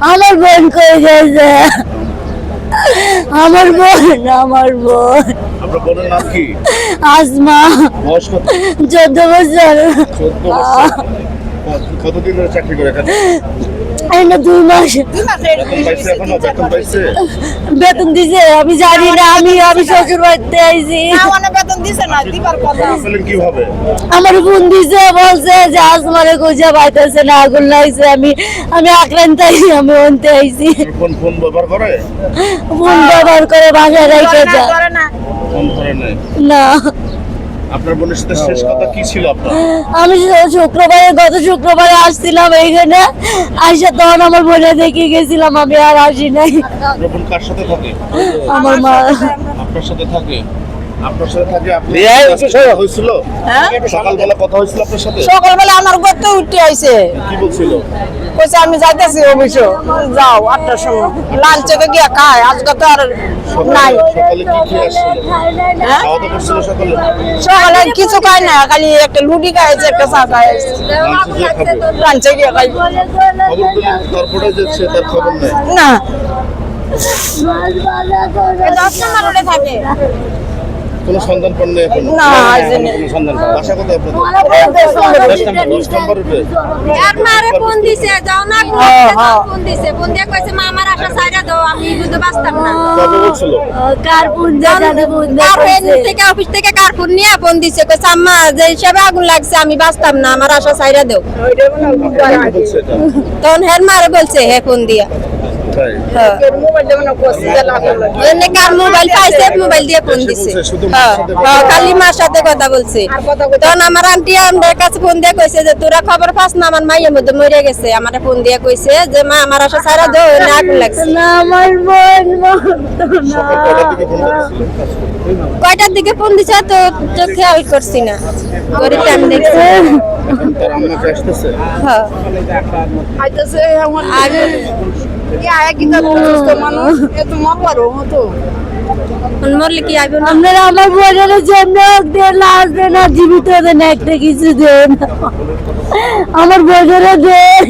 আমার বোন কই গেছে? আমার বোন আমার বোন। আপনার বোনের নাম কি? আসমা। বয়স কত? চোদ্দ বছর। চোদ্দ বছর। কতদিন ধরে চাকরি করে এখানে? এই না দুই মাস। বেতন পাইছে এখনও? বেতন পাইছে? বেতন দিছে আমি জানি না আমি আমি শ্বশুর বাড়িতে আইছি দিছে না দিবার কথা। পেলেন কীভাবে? আমার বোন দিছে বলছে যে আসমানে খুঁজে পাইতেছে না আগুন লাগছে আমি আমি আক্রান্ত আইছি আমি অন্তে আইছি ফোন ফোন ব্যবহার করে? ফোন ব্যবহার করে বাসায় রেখে যা। না। ফোন করে না। আপনার বোনের সাথে শেষ কথা কি ছিল আপনার? আমি শুক্রবারে গত শুক্রবারে আসছিলাম এইখানে। আসে তখন আমার বোনে দেখে গেছিলাম আমি আর আসি নাই। বোন কার সাথে থাকে? আমার মা। আপনার সাথে থাকে? আপনার সাথে থাকে আপনি বিয়ে হয়েছে সব? হয়েছিল? হ্যাঁ? সকালবেলা কথা হয়েছিল আপনার সাথে? সকালবেলা আমার গর্তে উঠে আইছে। কি বলছিল? কইছে আমি যাইতেছি অফিস। যাও আটটার সময়। লাঞ্চ থেকে গিয়া খায় আজকে তো আর নাই। সকালে কি খেয়ে আসছিল? হ্যাঁ? সকালে? কিছু খাই না খালি একটা লুটি খাইছে একটা চা খাইছে। লাঞ্চে গিয়া খাই না। কোনো সন্ধান পান নেই এখন? না, আসেনি। কোনো সন্ধান পান বাসা কোথায় আপনাদের? দশ নম্বর দশ নম্বর রুটে এক মারে ফোন দিছে যাও না হ্যাঁ, হ্যাঁ। ফোন দিছে। ফোন দিয়ে কইছে মা আমার আশা সাইরা দাও আমি বুঝতে পারতাম না। কবে বলছিল? কার জানে কার দেখছে থেকে অফিস থেকে কার ফোন নিয়ে ফোন দিছে? কইছে আম্মা যে হিসাবে আগুন লাগছে আমি বাঁচতাম না আমার আশা সাইরা দাও। তখন হের মারে বলছে হে ফোন দিয়া। হ্যাঁ। কার মোবাইল পাইছে মোবাইল দিয়ে ফোন দিছে। হ্যাঁ সাথে হ্যাঁ, কথা খালি মার সাথে কথা বলছে। আর কথা কইতে- তখন আমার আন্টি আমার কাছে ফোন দিয়ে কইছে যে তোরা খবর পাস না আমার মাইয়ের মধ্যে মরে গেছে। আমার ফোন দিয়ে কইছে যে মা আমার আগুন লাগছে। না বোন করেছিল কয়টার দিকে ফোন দিছে? তো তো খেয়াল করছি না। আমি দেখছি। হ্যাঁ। আইতাছে আমার আপনারা আমার বোনের জন্য লাশ দেন আর জীবিত দেন একটা কিছু দেন। আমার বোনের দেন।